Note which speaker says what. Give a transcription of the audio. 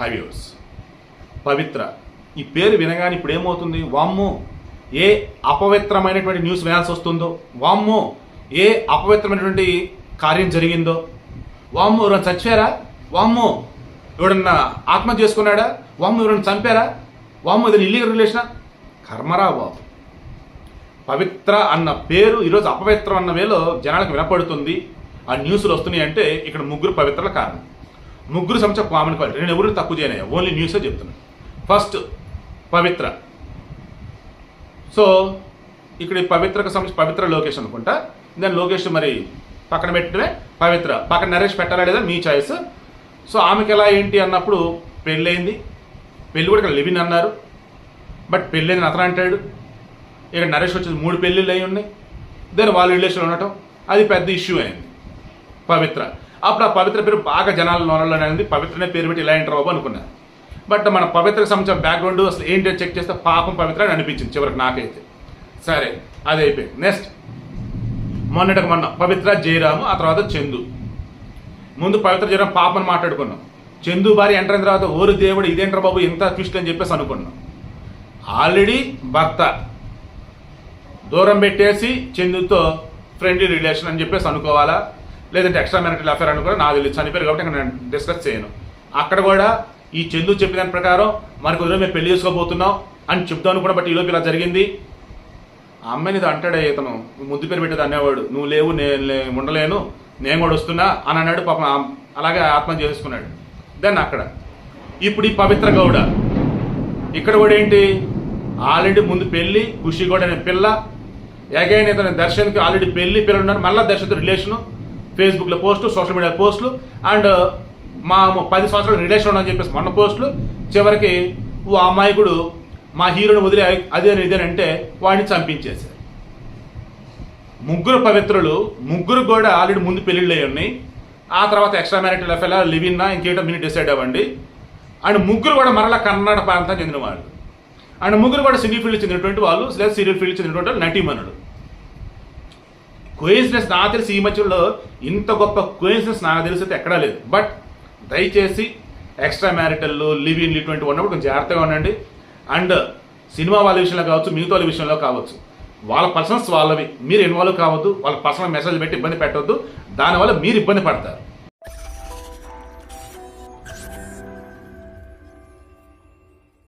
Speaker 1: హవ్యూర్స్ పవిత్ర. ఈ పేరు వినగానే ఇప్పుడు ఏమవుతుంది? వామ్మో ఏ అపవిత్రమైనటువంటి న్యూస్ వినాల్సి వస్తుందో? వామ్మో ఏ అపవిత్రమైనటువంటి కార్యం జరిగిందో? వామ్మో ఎవరైనా చచ్చారా? వామ్మో ఎవడన్నా ఆత్మహత్య చేసుకున్నాడా? వామ్మో ఎవరైనా చంపారా? వామ్మో ఇది ఇల్లీగల్ రిలేషనా కర్మరా బాబు. పవిత్ర అన్న పేరు ఈరోజు అపవిత్రం అన్న వేలో జనాలకు వినపడుతుంది. ఆ న్యూస్లు వస్తున్నాయి అంటే ఇక్కడ ముగ్గురు పవిత్రల కారణం. ముగ్గురు సంబంధించిన కామన్ క్వాలిటీ నేను ఎవరు తక్కువ చేయను. ఓన్లీ న్యూసే చెప్తున్నాను ఫస్ట్ పవిత్ర. సో ఇక్కడ ఈ పవిత్రకు సంబంధించి పవిత్ర లోకేష్ అనుకుంటా. దాని లోకేష్ మరి పక్కన పెట్టడమే పవిత్ర. పక్కన నరేష్ పెట్టాలా లేదా మీ చాయిస్ సో ఆమెకి ఎలా ఏంటి అన్నప్పుడు పెళ్ళైంది పెళ్ళి కూడా ఇక్కడ లివిన్ అన్నారు. బట్ పెళ్ళైంది అతను అంటాడు. ఇక్కడ నరేష్ వచ్చేసి మూడు పెళ్ళిళ్ళు అయి ఉన్నాయి. దాని వాళ్ళ రిలేషన్ ఉండటం. అది పెద్ద ఇష్యూ అయింది. పవిత్ర. అప్పుడు ఆ పవిత్ర పేరు బాగా జనాల నోనలో అనేది పవిత్రనే పేరు పెట్టి ఇలా ఏంటారు బాబు అనుకున్నాను బట్ మన పవిత్రకు సంబంధించిన బ్యాక్గ్రౌండ్ అసలు ఏంటి చెక్ చేస్తే పాపం పవిత్ర అని అనిపించింది చివరికి నాకైతే. సరే అది అయిపోయింది. నెక్స్ట్ మొన్నటికి మొన్న పవిత్ర జయరాము ఆ తర్వాత చందు. ముందు పవిత్ర జయరాం పాపని మాట్లాడుకున్నాం. చందు భార్య ఎంటర్ అయిన తర్వాత ఓరు దేవుడు ఇదేంట్రా బాబు ఇంత ట్విస్ట్ అని చెప్పేసి అనుకున్నాం. ఆల్రెడీ భర్త దూరం పెట్టేసి చందుతో ఫ్రెండ్లీ రిలేషన్ అని చెప్పేసి అనుకోవాలా? లేదంటే ఎక్స్ట్రా మ్యారిటల్ అఫేర్ అనుకోవాలి నాకు తెలియదు చనిపోయారు కాబట్టి నేను డిస్కస్ చేయను. అక్కడ కూడా ఈ చందు చెప్పిన దాని ప్రకారం మనకు వదిలే మేము పెళ్ళి చేసుకోబోతున్నాం అని చెప్తాను కూడా బట్ ఈలోపు ఇలా జరిగింది. ఆ అమ్మాయిని ఇది అంటాడే ఇతను. ముద్దు పేరు పెట్టేది అనేవాడు. నువ్వు లేవు నేను ఉండలేను నేను కూడా వస్తున్నా అని అన్నాడు పాపం అలాగే ఆత్మహత్య చేసుకున్నాడు. దెన్ అక్కడ ఇప్పుడు ఈ పవిత్ర గౌడ. ఇక్కడ కూడా ఏంటి? ఆల్రెడీ ముందు పెళ్ళి ఖుషి కూడా అనే పిల్ల. అగైన్ ఇతను దర్శన్కి ఆల్రెడీ పెళ్ళి పిల్లలు ఉన్నారు. మళ్ళీ దర్శన్తో రిలేషను ఫేస్బుక్లో పోస్టు సోషల్ మీడియా పోస్టులు అండ్ uh, మా పది సంవత్సరాలు రిలేషన్ ఉందని చెప్పేసి మొన్న పోస్టులు. చివరికి ఓ అమాయకుడు మా హీరోని వదిలే అదే ఇదే అంటే వాడిని చంపించేశారు. ముగ్గురు పవిత్రులు ముగ్గురు కూడా ఆల్రెడీ ముందు పెళ్ళిళ్ళు అయ్యి ఉన్నాయి. ఆ తర్వాత ఎక్స్ట్రా మ్యారిటల్ ఎఫ్ఎల్ లివిన్నా ఇంకేటో మీరు డిసైడ్ అవ్వండి. అండ్ ముగ్గురు కూడా మరలా కన్నడ ప్రాంతానికి చెందిన వాళ్ళు అండ్ ముగ్గురు కూడా సినీ ఫీల్డ్ చెందినటువంటి వాళ్ళు లేదా సీరియల్ ఫీల్డ్ చెందినటువంటి వాళ్ళు నటీమణులు. కోయిన్సిడెన్స్ నాకు తెలిసి ఈ మధ్యలో ఇంత గొప్ప కోయిన్సిడెన్స్ నాకు తెలిసి అయితే ఎక్కడా లేదు. బట్ దయచేసి ఎక్స్ట్రా మ్యారిటల్ లివిన్ ఇటువంటి ఉన్నప్పుడు కొంచెం జాగ్రత్తగా ఉండండి. అండ్ సినిమా వాళ్ళ విషయంలో కావచ్చు మిగతా వాళ్ళ విషయంలో కావచ్చు వాళ్ళ పర్సన్స్ వాళ్ళవి మీరు ఇన్వాల్వ్ కావద్దు వాళ్ళ పర్సనల్ మెసేజ్ పెట్టి ఇబ్బంది పెట్టవద్దు దానివల్ల మీరు ఇబ్బంది పడతారు.